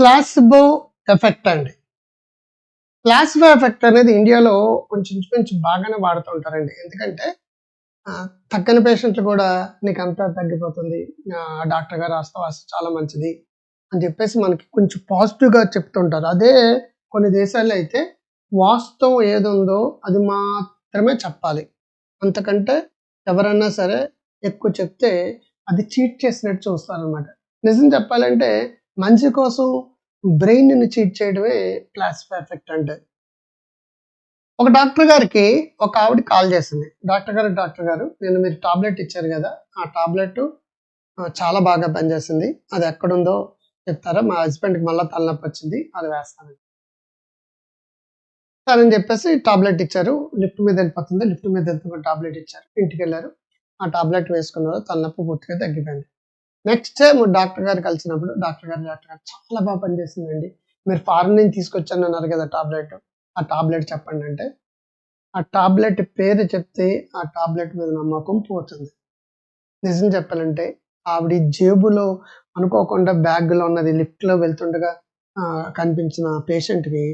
Placebo effect అండి. Placebo effect అనేది ఇండియాలో కొంచెం కొంచెం బాగానే వాడుతూ ఉంటారండి. ఎందుకంటే తగ్గని పేషెంట్లు కూడా నీకు అంతా తగ్గిపోతుంది. డాక్టర్ గారు రాస్తా చాలా మంచిది అని చెప్పేసి మనకి కొంచెం పాజిటివ్గా చెప్తుంటారు అదే కొన్ని దేశాల్లో అయితే వాస్తవం ఏదుందో అది మాత్రమే చెప్పాలి. అంతకంటే ఎవరన్నా సరే ఎక్కువ చెప్తే అది చీట్ చేసినట్టు చూస్తారనమాట నిజం చెప్పాలంటే మంచి కోసం బ్రెయిన్ని చీట్ చేయడమే ప్లాస్మా ఎఫెక్ట్ అంటే. ఒక డాక్టర్ గారికి ఒక ఆవిడ కాల్ చేసింది. డాక్టర్ గారు డాక్టర్ గారు నేను మీరు టాబ్లెట్ ఇచ్చారు కదా ఆ టాబ్లెట్ చాలా బాగా పనిచేసింది. అది ఎక్కడుందో చెప్తారా? మా హస్బెండ్కి మళ్ళీ తలనొప్పి వచ్చింది అది వేస్తాను సరే అని చెప్పేసి టాబ్లెట్ ఇచ్చారు. లిఫ్ట్ మీద వెళ్ళిపోతుంది. లిఫ్ట్ మీద వెళ్తున్న టాబ్లెట్ ఇచ్చారు. ఇంటికి వెళ్ళారు. ఆ టాబ్లెట్ వేసుకున్నారు. తలనొప్పి పూర్తిగా తగ్గిపోయింది. నెక్స్ట్ టైం డాక్టర్ గారు కలిసినప్పుడు డాక్టర్ గారు డాక్టర్ గారు చాలా బాగా పనిచేసిందండి మీరు ఫారెన్ నుంచి తీసుకొచ్చాను అన్నారు కదా టాబ్లెట్. ఆ టాబ్లెట్ చెప్పండి అంటే ఆ టాబ్లెట్ పేరు చెప్తే ఆ టాబ్లెట్ మీద నమ్మకం పోతుంది. నిజం చెప్పాలంటే ఆవిడ జేబులో అనుకోకుండా బ్యాగ్లో ఉన్నది లిఫ్ట్లో వెళ్తుండగా కనిపించిన పేషెంట్కి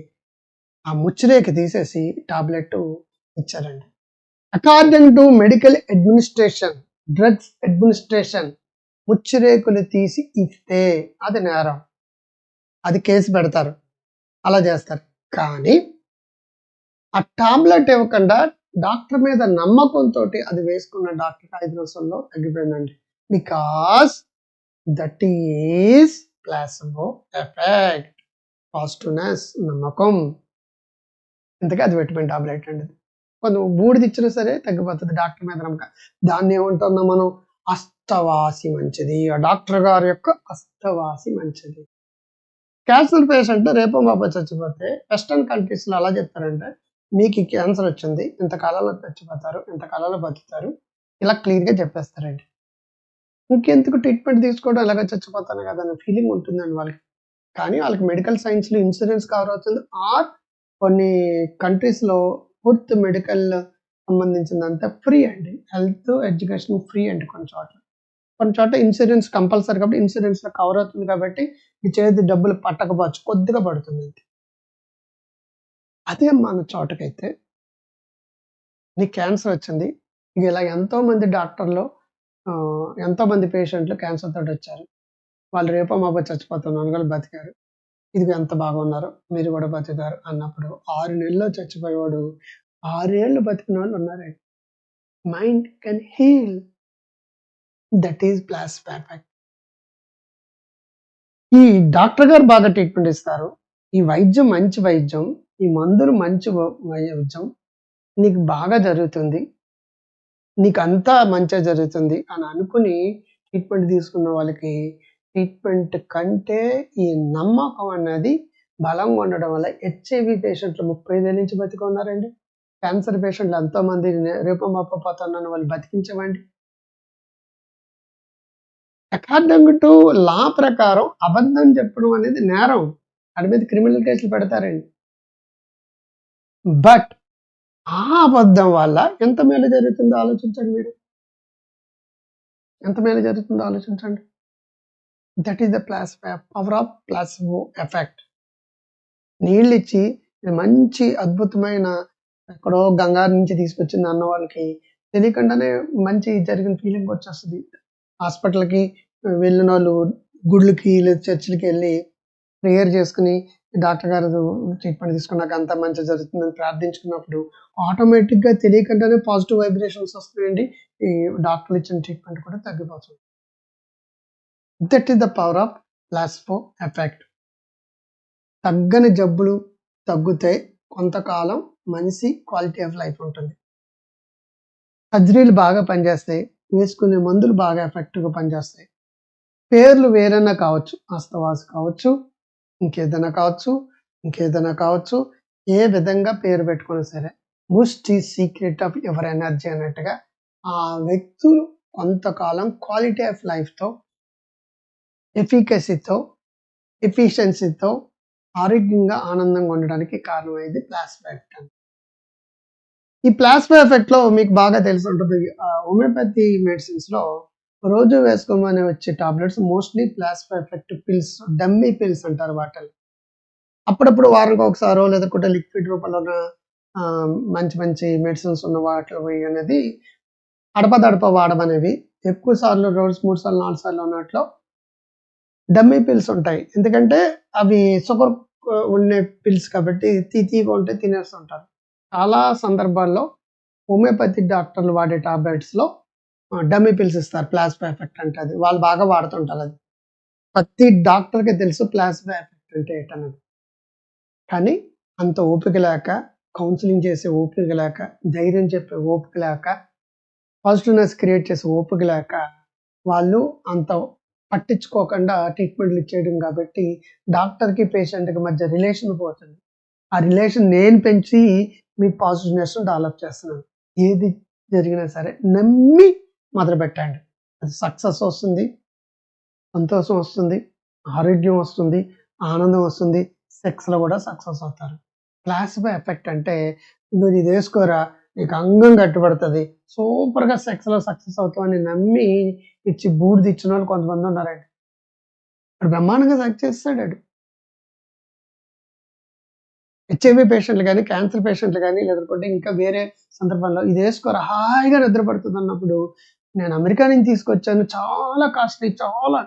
ఆ ముచ్చిరేకి తీసేసి టాబ్లెట్ ఇచ్చారండి. According to medical administration drugs administration ముచ్చిరేకులు తీసి ఇస్తే అది నేరం. అది కేసు పెడతారు. అలా చేస్తారు. కానీ ఆ టాబ్లెట్ ఇవ్వకుండా డాక్టర్ మీద నమ్మకంతో అది వేసుకున్న డాక్టర్ ఐదు రోజుల్లో తగ్గిపోయిందండి. Because that is placebo effect positiveness నమ్మకం. ఇంతకీ అది విటమిన్ టాబ్లెట్ అండి. కొంచెం బూడిది ఇచ్చినా సరే తగ్గిపోతుంది డాక్టర్ మీద నమ్మకం. దాన్ని ఏమంటున్నాం మనం? అస్తవాసి మంచిది. డాక్టర్ గారి యొక్క అస్తవాసి మంచిది. క్యాన్సర్ పేషెంట్ రేపో మాపో చచ్చిపోతే వెస్టర్న్ కంట్రీస్లో అలా చెప్తారంటే మీకు క్యాన్సర్ వచ్చింది ఇంత కాలంలో చచ్చిపోతారు ఇంత కాలంలో బతుకుతారు ఇలా క్లియర్గా చెప్పేస్తారండి. ఇంకెందుకు ట్రీట్మెంట్ తీసుకోవడం ఎలాగ చచ్చిపోతాను కదా అనే ఫీలింగ్ ఉంటుందండి వాళ్ళకి. కానీ వాళ్ళకి మెడికల్ సైన్స్లో ఇన్సూరెన్స్ కవర్ అవుతుంది. ఆర్ కొన్ని కంట్రీస్లో పూర్తి మెడికల్ సంబంధించిందంతా ఫ్రీ అండి. హెల్త్ ఎడ్యుకేషన్ ఫ్రీ అండి కొన్ని చోట్ల. కొన్ని చోట్ల ఇన్సూరెన్స్ కంపల్సరీ కాబట్టి ఇన్సూరెన్స్లో కవర్ అవుతుంది కాబట్టి మీ చేతి డబ్బులు పట్టకపోవచ్చు కొద్దిగా పడుతుంది అంతే. అదే మన చోటకైతే నీకు క్యాన్సర్ వచ్చింది ఇక ఇలా ఎంతో మంది డాక్టర్లు ఎంతోమంది ఎంతో మంది పేషెంట్లు క్యాన్సర్ తోటి వచ్చారు. వాళ్ళు రేపో మాపో చచ్చిపోతున్నారు వాళ్ళు బతికారు. ఇది ఎంత బాగున్నారు మీరు కూడా బతికారు అన్నప్పుడు ఆరు నెలల్లో చచ్చిపోయేవాడు ఆరేళ్ళు బతికిన వాళ్ళు ఉన్నారండి mind can heal that is placebo effect ఈ డాక్టర్ గారు బాగా ట్రీట్మెంట్ ఇస్తారు. ఈ వైద్యం మంచి వైద్యం ఈ మందులు మంచి వైద్యం నీకు బాగా జరుగుతుంది. నీకు అంతా మంచిగా జరుగుతుంది అని అనుకుని ట్రీట్మెంట్ తీసుకున్న వాళ్ళకి ట్రీట్మెంట్ కంటే ఈ నమ్మకం అన్నది బలంగా ఉండడం వల్ల హెచ్ఐవి పేషెంట్లు ముప్పై వేల నుంచి బతికి ఉన్నారండి. క్యాన్సర్ పేషెంట్లు ఎంతో మంది రేపో వాళ్ళు బతికించవండి అకార్డింగ్ టు లా ప్రకారం అబద్ధం చెప్పడం అనేది నేరం. వాడి మీద క్రిమినల్ కేసులు పెడతారండి. బట్ ఆ అబద్ధం వల్ల ఎంత మేలు జరుగుతుందో ఆలోచించండి మీరు. ఎంత మేలు జరుగుతుందో ఆలోచించండి. That is the placebo power of placebo effect నీళ్ళు ఇచ్చి మంచి అద్భుతమైన ఎక్కడో గంగారు నుంచి తీసుకొచ్చింది అన్న వాళ్ళకి తెలియకుండానే మంచి జరిగిన ఫీలింగ్ వచ్చేస్తుంది. హాస్పిటల్కి వెళ్ళిన వాళ్ళు గుళ్ళకి లేదా చర్చిలకి వెళ్ళి ప్రేయర్ చేసుకుని డాక్టర్ గారు ట్రీట్మెంట్ తీసుకున్నాక అంత మంచి జరుగుతుందని ప్రార్థించుకున్నప్పుడు ఆటోమేటిక్గా తెలియకుండానే పాజిటివ్ వైబ్రేషన్స్ వస్తాయండి. ఈ డాక్టర్లు ఇచ్చిన ట్రీట్మెంట్ కూడా తగ్గిపోతుంది. That is the power of placebo effect. తగ్గని జబ్బులు తగ్గుతాయి కొంతకాలం మనిషి క్వాలిటీ ఆఫ్ లైఫ్ ఉంటుంది. సర్జరీలు బాగా పనిచేస్తాయి వేసుకునే మందులు బాగా ఎఫెక్టివ్గా పనిచేస్తాయి. పేర్లు వేరైనా కావచ్చు అస్తవాసు కావచ్చు ఇంకేదైనా కావచ్చు ఇంకేదైనా కావచ్చు ఏ విధంగా పేరు పెట్టుకున్నా సరే బూస్ట్ ఈ సీక్రెట్ ఆఫ్ ఎవర్ ఎనర్జీ అన్నట్టుగా ఆ వ్యక్తులు కొంతకాలం క్వాలిటీ ఆఫ్ లైఫ్తో ఎఫికసీతో ఎఫిషియన్సీతో ఆరోగ్యంగా ఆనందంగా ఉండడానికి కారణమైంది ప్లాస్మా ఎఫెక్ట్ ఈ ప్లాస్మా ఎఫెక్ట్లో మీకు బాగా తెలిసి ఉంటుంది. హోమియోపతి మెడిసిన్స్లో రోజు వేసుకోమని వచ్చే tablets mostly placebo effect pills dummy pills అంటారు వాటిని. అప్పుడప్పుడు వారానికి ఒకసారో లేదంటే లిక్విడ్ రూపంలో ఉన్న మంచి మంచి మెడిసిన్స్ ఉన్న వాటివి అనేది అడపదడప వాడమనేవి ఎక్కువ సార్లు రోజు మూడు సార్లు నాలుగు సార్లు ఉన్నట్లో డమ్మీ పిల్స్ ఉంటాయి. ఎందుకంటే అవి షుగర్ ఉండే పిల్స్ కాబట్టి తీ తీగా ఉంటే తినేస్తుంటారు. చాలా సందర్భాల్లో హోమియోపతి డాక్టర్లు వాడే టాబ్లెట్స్లో డమ్మీ పిల్స్ ఇస్తారు ప్లాస్మా ఎఫెక్ట్ అంటే అది. వాళ్ళు బాగా వాడుతుంటారు అది. ప్రతి డాక్టర్కి తెలుసు ప్లాస్మా ఎఫెక్ట్ అంటే ఏంటన్నది. కానీ అంత ఓపిక లేక కౌన్సిలింగ్ చేసే ఓపిక లేక ధైర్యం చెప్పే ఓపిక లేక పాజిటివ్నెస్ క్రియేట్ చేసే ఓపిక లేక వాళ్ళు అంత పట్టించుకోకుండా ట్రీట్మెంట్లు ఇచ్చేయడం కాబట్టి డాక్టర్కి పేషెంట్కి మధ్య రిలేషన్ పోతుంది. ఆ రిలేషన్ నేను పెంచి మీ పాజిటివ్నెస్ను డెవలప్ చేస్తున్నాను. ఏది జరిగినా సరే నమ్మి మొదలు పెట్టండి. అది సక్సెస్ వస్తుంది సంతోషం వస్తుంది ఆరోగ్యం వస్తుంది ఆనందం వస్తుంది సెక్స్లో కూడా సక్సెస్ అవుతారు. ప్లాసిబో ఎఫెక్ట్ అంటే నువ్వు ఇది వేసుకోరా నీకు అంగం కట్టుబడుతుంది సూపర్గా సెక్స్లో సక్సెస్ అవుతామని నమ్మి ఇచ్చి బూడిది ఇచ్చిన వాళ్ళు కొంతమంది ఉన్నారండి. బ్రహ్మాండంగా సక్సెస్ చేస్తాడు హెచ్ఐవి పేషెంట్లు కానీ క్యాన్సర్ పేషెంట్లు కానీ లేదంటే ఇంకా వేరే సందర్భంలో ఇది వేసుకోరు? హాయిగా నిద్రపడుతుంది అన్నప్పుడు నేను అమెరికా నుంచి తీసుకొచ్చాను. చాలా కాస్ట్లీ చాలా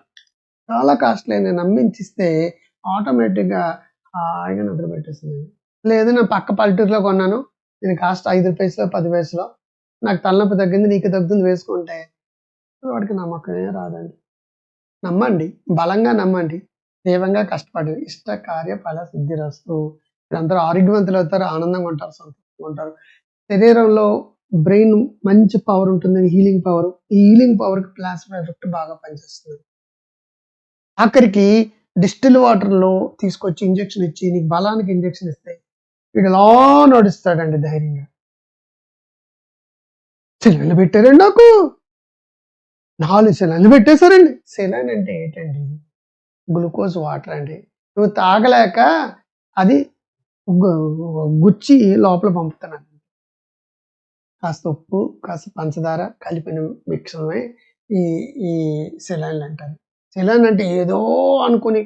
చాలా కాస్ట్లీ నేను నమ్మించిస్తే ఆటోమేటిక్గా హాయిగా నిద్ర పెట్టేస్తుంది. లేదు నేను పక్క పల్లెటూరులో కొన్నాను. నేను కాస్ట్ ఐదు పైసలో పది పైసలో. నాకు తలనొప్పి తగ్గింది నీకు తగ్గుతుంది వేసుకుంటే. వాడికి నమ్మకమే రాదండి. నమ్మండి బలంగా నమ్మండి. తీవ్రంగా కష్టపడి ఇష్ట కార్య ఫల సిద్ధి రస్తూ వీరందరూ ఆరోగ్యవంతులు అవుతారు ఆనందంగా ఉంటారు సంతోషంగా ఉంటారు. శరీరంలో బ్రెయిన్ మంచి పవర్ ఉంటుంది హీలింగ్ పవర్ ఈ హీలింగ్ పవర్కి ప్లాస్మా ఎఫెక్ట్ బాగా పనిచేస్తుంది. ఆఖరికి డిస్టిల్ వాటర్లో తీసుకొచ్చి ఇంజెక్షన్ ఇచ్చి నీకు బలానికి ఇంజెక్షన్ ఇస్తే వీడు ఎలా నడుస్తాడండి ధైర్యంగా? సెలైన్లు పెట్టారండి నాకు. నాలుగు సెలైన్లు పెట్టేశారండి. సెలైన్ అంటే ఏంటండి? గ్లూకోజ్ వాటర్ అండి. నువ్వు తాగలేక అది గుచ్చి లోపల పంపుతున్నాను. కాస్త ఉప్పు కాస్త పంచదార కలిపిన మిక్సమే ఈ ఈ సెలైన్లు అంటారు. సెలైన్ అంటే ఏదో అనుకుని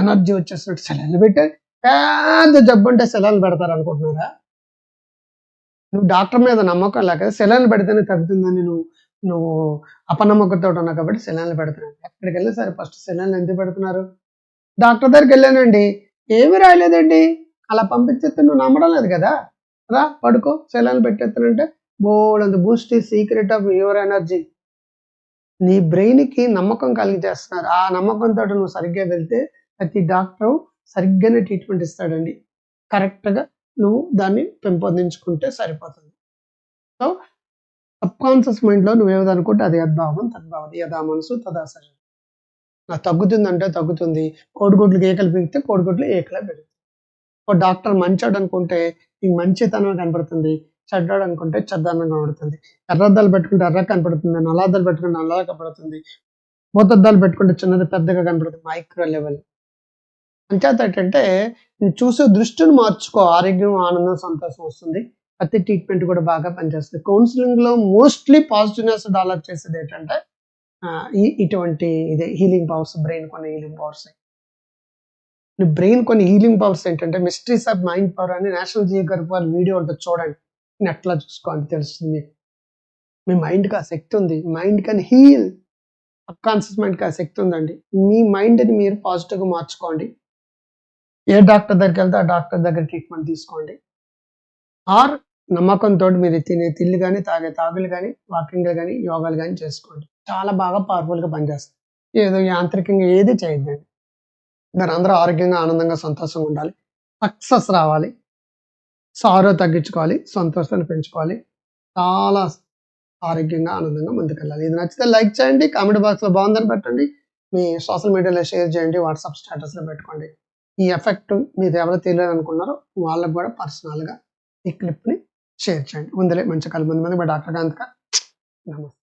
ఎనర్జీ వచ్చేసినట్టు సెలైన్లు పెట్టారు పెద్ద జబ్బు అంటే సెలైన్లు పెడతారు అనుకుంటున్నారా? నువ్వు డాక్టర్ మీద నమ్మకం లేక సెలైన్లు పెడితేనే తగ్గుతుందని నువ్వు నువ్వు అపనమ్మకంతో ఉన్నావు కాబట్టి సెలైన్లు పెడుతున్నాను. ఎక్కడికి వెళ్ళి సరే ఫస్ట్ సెలైన్లు ఎందుకు పెడుతున్నారు? డాక్టర్ దగ్గరికి వెళ్ళానండి. ఏమీ రాయలేదండి. అలా పంపించేస్తే నువ్వు నమ్మడం లేదు కదా? రా పడుకో సెలాన్ పెట్టేస్తానంటే బోల్డ్ అంత boost secret of your energy నీ బ్రెయిన్కి నమ్మకం కలిగజేస్తున్నారు. ఆ నమ్మకంతో నువ్వు సరిగ్గా వెళ్తే ప్రతి డాక్టర్ సరిగ్గానే ట్రీట్మెంట్ ఇస్తాడండి. కరెక్ట్గా నువ్వు దాన్ని పెంపొందించుకుంటే సరిపోతుంది. సో సబ్ కాన్షియస్ మైండ్లో నువ్వు ఏదనుకుంటే అది యద్భావం తద్భావం. యథా మనసు తదా శరీరం. నాకు తగ్గుతుందంటే తగ్గుతుంది. కోడిగుడ్లు ఏకలు పెరిగితే కోడిగుడ్లు ఏకలా పెరుగుతుంది ఓ డాక్టర్ మంచోడు అనుకుంటే నీకు మంచితనం కనపడుతుంది చెడ్డాడు అనుకుంటే చెడ్డానం కనబడుతుంది. ఎర్రద్దాలు పెట్టుకుంటే ఎర్ర కనపడుతుంది నల్లద్దాలు పెట్టుకుంటే నల్లగా కనపడుతుంది. మూతద్దాలు పెట్టుకుంటే చిన్నది పెద్దగా కనపడుతుంది. Micro level. అంచేత ఏంటంటే నువ్వు చూసే దృష్టిని మార్చుకో. ఆరోగ్యం ఆనందం సంతోషం వస్తుంది. ప్రతి ట్రీట్మెంట్ కూడా బాగా పనిచేస్తుంది. కౌన్సిలింగ్లో మోస్ట్లీ పాజిటివ్నెస్ డెవలప్ చేసేది ఏంటంటే ఇటువంటి ఇదే హీలింగ్ పవర్స్ బ్రెయిన్ కొన్ని హీలింగ్ పవర్స్. బ్రెయిన్ కొన్ని హీలింగ్ పవర్స్ ఏంటంటే మిస్టరీస్ ఆఫ్ మైండ్ పవర్ అని నేషనల్ జియోగ్రఫీ వాళ్ళ వీడియో ఉంటుంది చూడండి. నెట్లో చూసుకోండి తెలుస్తుంది. మీ మైండ్కి ఆ శక్తి ఉంది. మైండ్ కానీ హీల్ సబ్కాన్షియస్ మైండ్కి ఆ శక్తి ఉందండి. మీ మైండ్ని మీరు పాజిటివ్గా మార్చుకోండి. ఏ డాక్టర్ దగ్గరికి వెళ్తే ఆ డాక్టర్ దగ్గర ట్రీట్మెంట్ తీసుకోండి. ఆర్ నమ్మకంతో మీరు తినే తిల్లు కానీ తాగే తాగులు కానీ వాకింగ్ కానీ యోగాలు కానీ చేసుకోండి. చాలా బాగా పవర్ఫుల్గా పనిచేస్తుంది. ఏదో యాంత్రికంగా ఏది చేయొద్దండి. మీరు అందరూ ఆరోగ్యంగా ఆనందంగా సంతోషంగా ఉండాలి. సక్సెస్ రావాలి. సారో తగ్గించుకోవాలి. సంతోషాన్ని పెంచుకోవాలి. చాలా ఆరోగ్యంగా ఆనందంగా ముందుకెళ్ళాలి. ఇది నచ్చితే లైక్ చేయండి. కామెంట్ బాక్స్లో బాగుందని పెట్టండి. మీ సోషల్ మీడియాలో షేర్ చేయండి. వాట్సాప్ స్టేటస్లో పెట్టుకోండి. ఈ ఎఫెక్ట్ మీరు ఎవరు తెలియదు అనుకున్నారో వాళ్ళకు కూడా పర్సనల్గా ఈ క్లిప్ని షేర్ చేయండి. ముందలే మంచి కలు మంది మంది మా డాక్టర్ కాంతక నమస్తే.